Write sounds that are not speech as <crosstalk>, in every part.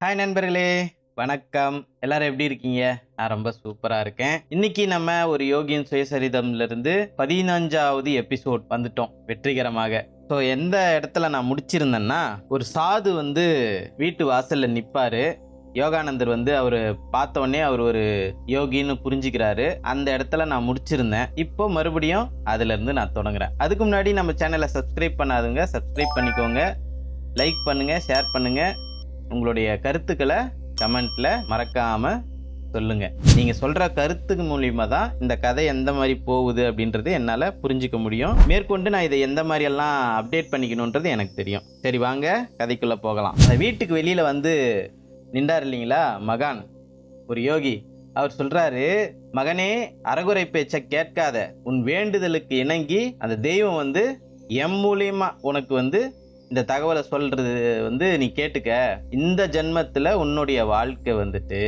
Hi நண்பர்களே. வணக்கம். எல்லாரும் எப்படி இருக்கீங்க? நான் ரொம்ப சூப்பரா இருக்கேன். இன்னைக்கு நம்ம ஒரு யோகியின் சுயசரிதம்ல இருந்து பதினஞ்சாவது எபிசோட் வந்துட்டோம். வெற்றிகரமாக. ஸோ எந்த இடத்துல நான் முடிச்சிருந்தேன்னா ஒரு சாது வந்து வீட்டு வாசல்ல நிற்பாரு யோகானந்தர் வந்து அவர் பார்த்தவொடனே அவர் ஒரு யோகின்னு புரிஞ்சுக்கிறாரு. அந்த இடத்துல நான் முடிச்சிருந்தேன். இப்போ மறுபடியும் அதுலேருந்து நான் தொடங்குறேன். அதுக்கு முன்னாடி நம்ம சேனலை சப்ஸ்கிரைப் பண்ணாதுங்க. சப்ஸ்கிரைப் பண்ணிக்கோங்க. லைக் பண்ணுங்கள் ஷேர் பண்ணுங்கள் உங்களுடைய கருத்துக்களை கமெண்ட்ல மறக்காம சொல்லுங்க. நீங்க சொல்ற கருத்துக்கு மூலியமா தான் இந்த கதை எந்த மாதிரி போகுது அப்படின்றது என்னால புரிஞ்சுக்க முடியும். மேற்கொண்டு நான் இதை எந்த மாதிரி எல்லாம் அப்டேட் பண்ணிக்கணுன்றது எனக்கு தெரியும். சரி வாங்க கதைக்குள்ள போகலாம். அந்த வீட்டுக்கு வெளியில வந்து நின்றார் இல்லைங்களா? மகான். ஒரு யோகி. அவர் சொல்றாரு மகனே அறகுறை பேச்சை கேட்காத. உன் வேண்டுதலுக்கு இணங்கி அந்த தெய்வம் வந்து எம் மூலியமா உனக்கு வந்து இந்த தகவலை சொல்றது வந்து நீ கேட்டுக்க. இந்த ஜென்மத்துல உன்னுடைய வாழ்க்கை வந்துட்டு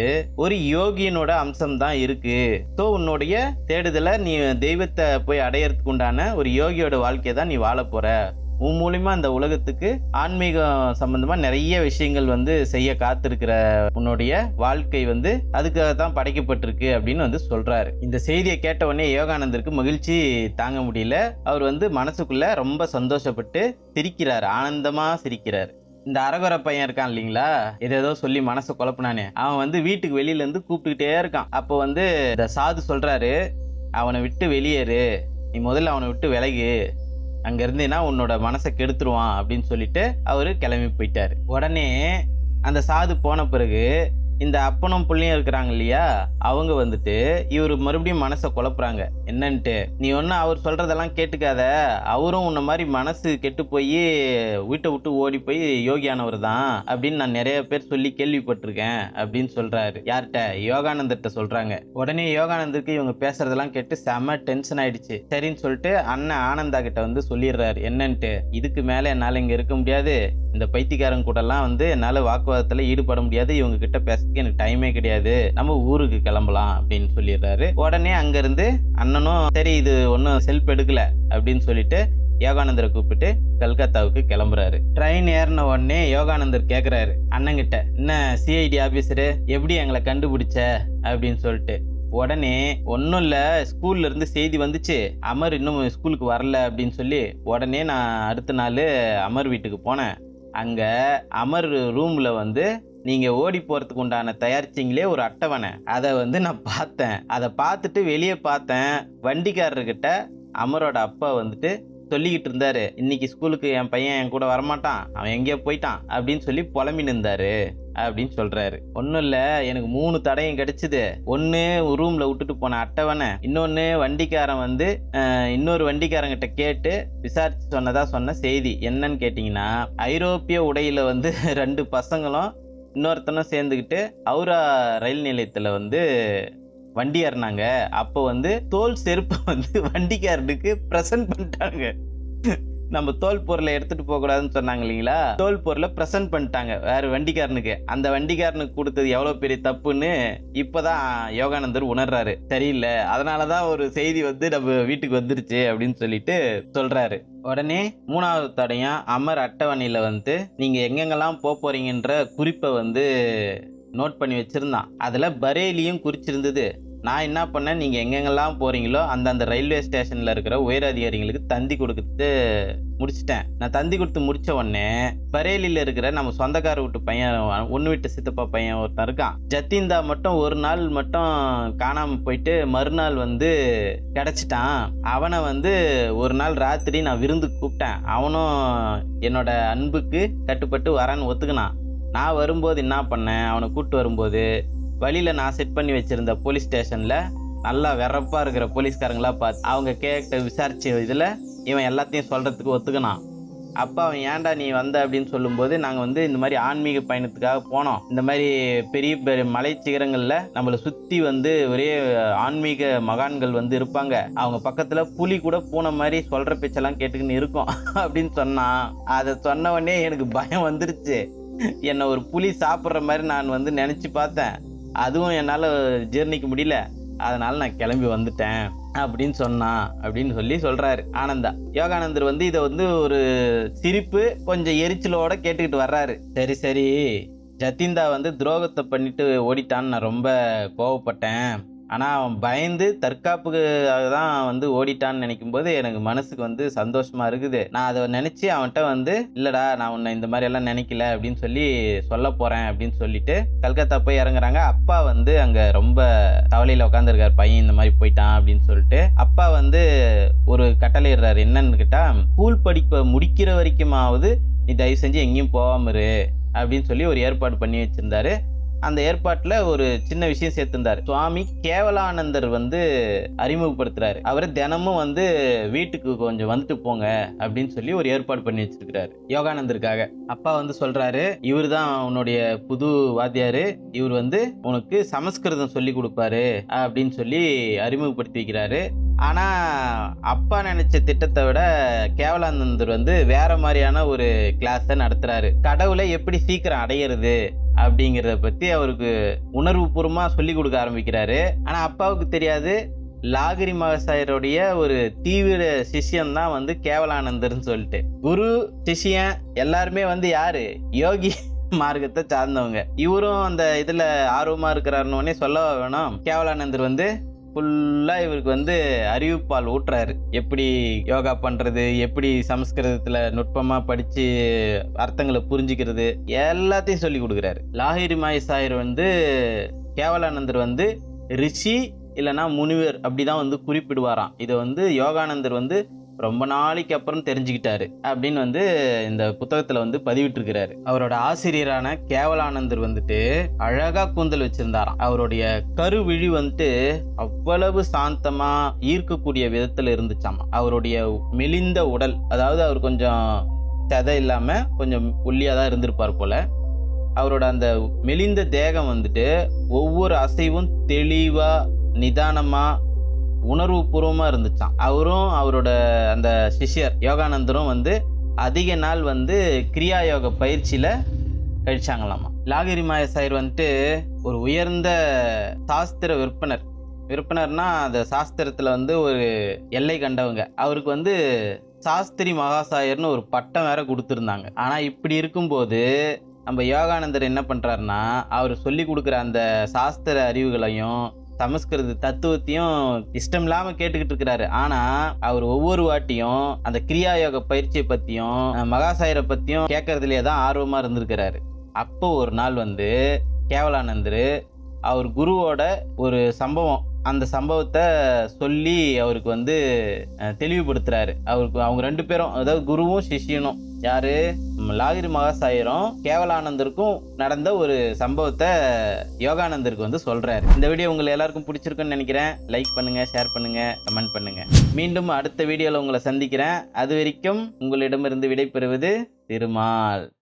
ஒரு யோகியனோட அம்சம் தான் இருக்கு. ஸோ உன்னுடைய தேடுதலை நீ தெய்வத்தை போய் அடையறதுக்கு உண்டான ஒரு யோகியோட வாழ்க்கையை தான் நீ வாழ போற. உன் மூலிமா இந்த உலகத்துக்கு ஆன்மீகம் சம்பந்தமாக நிறைய விஷயங்கள் வந்து செய்ய காத்திருக்கிற உன்னுடைய வாழ்க்கை வந்து அதுக்காக தான் படைக்கப்பட்டிருக்கு அப்படின்னு வந்து சொல்கிறாரு இந்த செய்தியை கேட்ட உடனே யோகானந்தருக்கு மகிழ்ச்சி தாங்க முடியல. அவர் வந்து மனசுக்குள்ள ரொம்ப சந்தோஷப்பட்டு சிரிக்கிறார். ஆனந்தமாக சிரிக்கிறார். இந்த அரகுர பையன் இருக்கான் இல்லைங்களா? ஏதேதோ சொல்லி மனசை குழப்பினானே. அவன் வந்து வீட்டுக்கு வெளியில இருந்து கூப்பிட்டுக்கிட்டே இருக்கான். அப்போ வந்து இந்த சாது சொல்றாரு அவனை விட்டு வெளியேறு. நீ முதல்ல அவனை விட்டு விலகு. அங்கேருந்தேன்னா உன்னோட மனசை கெடுத்துருவான் அப்படின்னு சொல்லிட்டு அவர் கிளம்பி போயிட்டார். உடனே அந்த சாது போன பிறகு இந்த அப்பனும் பிள்ளையும் இருக்கிறாங்க இல்லையா? அவங்க வந்துட்டு இவர் மறுபடியும் மனசை குழப்புறாங்க. என்னன்ட்டு? நீ ஒன்றும் அவர் சொல்கிறதெல்லாம் கேட்டுக்காத. அவரும் உன்ன மாதிரி மனசு கெட்டு போய் வீட்டை விட்டு ஓடி போய் யோகியானவர் தான் அப்படின்னு நான் நிறைய பேர் சொல்லி கேள்விப்பட்டிருக்கேன் அப்படின்னு சொல்கிறாரு யார்கிட்ட? யோகானந்தர்கிட்ட சொல்கிறாங்க உடனே யோகானந்தருக்கு இவங்க பேசுறதெல்லாம் கேட்டு செம டென்ஷன் ஆயிடுச்சு. சரின்னு சொல்லிட்டு அண்ணன் ஆனந்தா கிட்ட வந்து சொல்லிடுறாரு. என்னன்ட்டு? இதுக்கு மேலே என்னால் இங்கே இருக்க முடியாது. இந்த பைத்தியக்காரங்க கூடலாம் வந்து என்னால் வாக்குவாதத்தில் ஈடுபட முடியாது. இவங்க கிட்ட பேசுறதுக்கு எனக்கு டைமே கிடையாது. நம்ம ஊருக்கு கிளம்பலாம் அப்படின்னு சொல்லிடுறாரு. உடனே அங்கேருந்து அண்ணனும் சரி இது ஒன்றும் செல்ஃப் எடுக்கல அப்படின்னு சொல்லிட்டு யோகானந்தரை கூப்பிட்டு கல்கத்தாவுக்கு கிளம்புறாரு. ட்ரெயின் ஏறின உடனே யோகானந்தர் கேட்குறாரு அண்ணங்கிட்ட என்ன சிஐடி ஆஃபீஸரு எப்படி எங்களை கண்டுபிடிச்ச? அப்படின்னு சொல்லிட்டு. உடனே ஒன்றும் இல்லை ஸ்கூல்ல இருந்து செய்தி வந்துச்சு. அமர் இன்னும் ஸ்கூலுக்கு வரல அப்படின்னு சொல்லி உடனே நான் அடுத்த நாள் அமர் வீட்டுக்கு போனேன். அங்கே அமர் ரூமில் வந்து நீங்கள் ஓடி போகிறதுக்கு உண்டான தயாரிச்சிங்களே ஒரு அட்டவணை. அதை வந்து நான் பார்த்தேன். அதை பார்த்துட்டு வெளியே பார்த்தேன். வண்டிக்காரர்கிட்ட அமரோட அப்பா வந்துட்டு சொல்லிக்கிட்டு இருந்தாரு இன்னைக்கு ஸ்கூலுக்கு என் பையன் என் கூட வரமாட்டான். அவன் எங்கேயோ போயிட்டான். அப்படின்னு சொல்லி புலம்பி நின்றாரு அப்படின்னு சொல்றாரு. ஒன்றும் இல்லை. எனக்கு மூணு தடையும் கிடைச்சிது. ஒன்று ரூமில் விட்டுட்டு போன அட்டவணை. இன்னொன்று வண்டிக்காரன் வந்து இன்னொரு வண்டிக்காரங்கிட்ட கேட்டு விசாரிச்சு சொன்னதா சொன்ன செய்தி. என்னன்னு கேட்டிங்கன்னா ஐரோப்பிய உடையில வந்து <laughs> ரெண்டு பசங்களும் இன்னொருத்தனும் சேர்ந்துக்கிட்டு அவுரா ரயில் நிலையத்தில் வந்து வண்டி ஏறினாங்க. அப்போ வந்து தோல் செருப்பை வந்து <laughs> வண்டிக்காரனுக்கு ப்ரெசன்ட் பண்ணிட்டாங்க. நம்ம தோல் பொருளை எடுத்துட்டு போக கூடாதுன்னு சொன்னாங்க இல்லைங்களா? தோல் பொருளை ப்ரெசன்ட் பண்ணிட்டாங்க. வேற வண்டிக்காரனுக்கு. அந்த வண்டிக்காரனுக்கு கொடுத்தது எவ்வளவு பெரிய தப்புன்னு இப்பதான் யோகானந்தர் உணர்றாரு. சரியில்லை. அதனாலதான் ஒரு செய்தி வந்து நம்ம வீட்டுக்கு வந்துருச்சு அப்படின்னு சொல்லிட்டு சொல்றாரு. உடனே மூணாவது தடையும் அமர் அட்டவணையில வந்து நீங்க எங்கெங்கெல்லாம் போக போறீங்கன்ற குறிப்பை வந்து நோட் பண்ணி வச்சிருந்தான். அதுல பரேலியும் குறிச்சிருந்தது. நான் என்ன பண்ணேன் நீங்கள் எங்கெங்கெல்லாம் போகிறீங்களோ அந்தந்த ரயில்வே ஸ்டேஷனில் இருக்கிற உயர் அதிகாரிகளுக்கு தந்தி கொடுத்து முடிச்சிட்டேன். நான் தந்தி கொடுத்து முடித்த உடனே பரேலியில் இருக்கிற நம்ம சொந்தக்கார வீட்டு பையன் ஒன்று வீட்டு சித்தப்பா பையன் ஒருத்தன் இருக்கான். ஜத்தீந்தா மட்டும் ஒரு நாள் மட்டும் காணாமல் போயிட்டு மறுநாள் வந்து கிடச்சிட்டான். அவனை வந்து ஒரு நாள் ராத்திரி நான் விருந்து கூப்பிட்டேன். அவனும் என்னோட அன்புக்கு கட்டுப்பட்டு வரான்னு ஒத்துக்கினான். நான் வரும்போது என்ன பண்ணேன் அவனை கூப்பிட்டு வரும்போது வழியில் நான் செட் பண்ணி வச்சுருந்த போலீஸ் ஸ்டேஷனில் நல்லா வெறப்பாக இருக்கிற போலீஸ்காரங்களாக பார்த்து அவங்க கேட்ட விசாரிச்ச இதில் இவன் எல்லாத்தையும் சொல்கிறதுக்கு ஒத்துக்கினான். அப்போ அவன் ஏன்டா நீ வந்த? அப்படின்னு சொல்லும்போது நாங்கள் வந்து இந்த மாதிரி ஆன்மீக பயணத்துக்காக போனோம். இந்த மாதிரி பெரிய பெரிய மலை சிகரங்களில் நம்மளை சுற்றி வந்து ஒரே ஆன்மீக மகான்கள் வந்து இருப்பாங்க. அவங்க பக்கத்தில் புலி கூட பூனை மாதிரி சொல்கிற பேச்செல்லாம் கேட்டுக்கின்னு இருக்கும். <laughs> அப்படின்னு சொன்னான். அதை சொன்ன உடனே எனக்கு பயம் வந்துருச்சு. என்னை ஒரு புலி சாப்பிட்ற மாதிரி நான் வந்து நினச்சி பார்த்தேன். அதுவும் என்னால் ஜீர்ணிக்க முடியல. அதனால் நான் கிளம்பி வந்துட்டேன் அப்படின்னு சொன்னான் அப்படின்னு சொல்லி சொல்கிறாரு ஆனந்தா. யோகானந்தர் வந்து இதை வந்து ஒரு சிரிப்பு கொஞ்சம் எரிச்சலோட கேட்டுக்கிட்டு வர்றாரு. சரி சரி. ஜத்திந்தா வந்து துரோகத்தை பண்ணிட்டு ஓடிட்டான்னு நான் ரொம்ப கோவப்பட்டேன். ஆனால் அவன் பயந்து தற்காப்புக்கு தான் வந்து ஓடிட்டான்னு நினைக்கும் போது எனக்கு மனசுக்கு வந்து சந்தோஷமா இருக்குது. நான் அதை நினச்சி அவன்கிட்ட வந்து இல்லைடா நான் உன்னை இந்த மாதிரி எல்லாம் நினைக்கல அப்படின்னு சொல்லி சொல்ல போகிறேன் அப்படின்னு சொல்லிட்டு கல்கத்தா போய் இறங்குறாங்க. அப்பா வந்து அங்கே ரொம்ப கவலையில் உட்காந்துருக்கார் பையன் இந்த மாதிரி போயிட்டான் அப்படின்னு சொல்லிட்டு. அப்பா வந்து ஒரு கட்டளை என்னன்னு கேட்டால் ஸ்கூல் படிப்பை முடிக்கிற வரைக்குமாவது நீ தயவு செஞ்சு எங்கேயும் போகாம இரு அப்படின்னு சொல்லி ஒரு ஏற்பாடு பண்ணி வச்சுருந்தாரு. அந்த ஏற்பாட்டில் ஒரு சின்ன விஷயம் சேர்த்திருந்தார். சுவாமி கேவலானந்தர் வந்து அறிமுகப்படுத்துறாரு. அவர் தினமும் வந்து வீட்டுக்கு கொஞ்சம் வந்துட்டு போங்க அப்படின்னு சொல்லி ஒரு ஏற்பாடு பண்ணி வச்சிருக்கிறாரு யோகானந்தருக்காக. அப்பா வந்து சொல்றாரு இவர் தான் உன்னுடைய புது வாத்தியார். இவர் வந்து உனக்கு சமஸ்கிருதம் சொல்லி கொடுப்பாரு அப்படின்னு சொல்லி அறிமுகப்படுத்தி வைக்கிறாரு. ஆனா அப்பா நினைச்ச திட்டத்தை விட கேவலானந்தர் வந்து வேற மாதிரியான ஒரு கிளாஸை நடத்துறாரு. கடவுளை எப்படி சீக்கிரம் அடையிறது? அப்படிங்கிறத பத்தி அவருக்கு உணர்வுபூர்வமா சொல்லி கொடுக்க ஆரம்பிக்கிறாரு. ஆனா அப்பாவுக்கு தெரியாது. லாகிரி மகசாயருடைய ஒரு தீவிர சிஷ்யம் தான் வந்து கேவலானந்தர்னு சொல்லிட்டு. குரு சிஷ்யன் எல்லாருமே வந்து யாரு? யோகி <laughs> மார்க்கத்தை சார்ந்தவங்க. இவரும் அந்த இதுல ஆர்வமா இருக்கிறாருன்னு சொல்ல வேணும்? கேவலானந்தர் வந்து ஃபுல்லாக இவருக்கு வந்து அறிவிப்பால் ஊட்டுறாரு. எப்படி யோகா பண்ணுறது எப்படி சமஸ்கிருதத்தில் நுட்பமாக படித்து அர்த்தங்களை புரிஞ்சுக்கிறது எல்லாத்தையும் சொல்லி கொடுக்குறாரு. லாஹிரி மாய் சாயர் வந்து கேவலானந்தர் வந்து ரிஷி இல்லைன்னா முனிவர் அப்படி தான் வந்து குறிப்பிடுவாராம். இதை வந்து யோகானந்தர் வந்து ரொம்ப நாளைக்கு அப்புறம் தெரிஞ்சுக்கிட்டாரு அப்படின்னு வந்து இந்த புத்தகத்தில் வந்து பதிவிட்டிருக்கிறாரு. அவரோட ஆசிரியரான கேவலானந்தர் வந்துட்டு அழகா கூந்தல் வச்சிருந்தாராம். அவருடைய கருவிழி வந்துட்டு அவ்வளவு சாந்தமா ஈர்க்கக்கூடிய விதத்துல இருந்துச்சாமா. அவருடைய மெலிந்த உடல் அதாவது அவர் கொஞ்சம் சதை இல்லாம கொஞ்சம் ஒல்லியா தான் இருந்திருப்பார் போல. அவரோட அந்த மெலிந்த தேகம் வந்துட்டு ஒவ்வொரு அசைவும் தெளிவா உணர்வு உணர்வுபூர்வமாக இருந்துச்சான் அவரும் அவரோட அந்த சிஷ்யர் யோகானந்தரும் வந்து அதிக நாள் வந்து கிரியா யோக பயிற்சியில் கழிச்சாங்களாமா லாகிரி மாய சாயர் வந்துட்டு ஒரு உயர்ந்த சாஸ்திர விற்பனர். விற்பனர்னா அந்த சாஸ்திரத்தில் வந்து ஒரு எல்லை கண்டவங்க. அவருக்கு வந்து சாஸ்திரி மகாசாயர்னு ஒரு பட்டம் வேற கொடுத்துருந்தாங்க. ஆனால் இப்படி இருக்கும்போது நம்ம யோகானந்தர் என்ன பண்ணுறாருன்னா அவர் சொல்லி கொடுக்குற அந்த சாஸ்திர அறிவுகளையும் சமஸ்கிருத தத்துவத்தையும் இஷ்டம் இல்லாம கேட்டுக்கிட்டு இருக்கிறாரு ஆனா அவர் ஒவ்வொரு வாட்டியும் அந்த கிரியா யோக பயிற்சியை பத்தியும் மகாசாயரை பத்தியும் கேட்கறதுலயே தான் ஆர்வமா இருந்திருக்கிறாரு. அப்போ ஒரு நாள் வந்து கேவலானந்தர் அவர் குருவோட ஒரு சம்பவம் அந்த சம்பவத்தை சொல்லி அவருக்கு வந்து தெளிவுபடுத்துறாரு. அவருக்கு அவங்க ரெண்டு பேரும் அதாவது குருவும் சிஷ்யனும் யாரு? லாகிரி மகாசாயரும் கேவலானந்தருக்கும் நடந்த ஒரு சம்பவத்தை யோகானந்தருக்கு வந்து சொல்றாரு. இந்த வீடியோ உங்களை எல்லாருக்கும் பிடிச்சிருக்குன்னு நினைக்கிறேன். லைக் பண்ணுங்க ஷேர் பண்ணுங்க கமெண்ட் பண்ணுங்க. மீண்டும் அடுத்த வீடியோவில் உங்களை சந்திக்கிறேன். அது வரைக்கும் உங்களிடமிருந்து விடைபெறுவது திருமால்.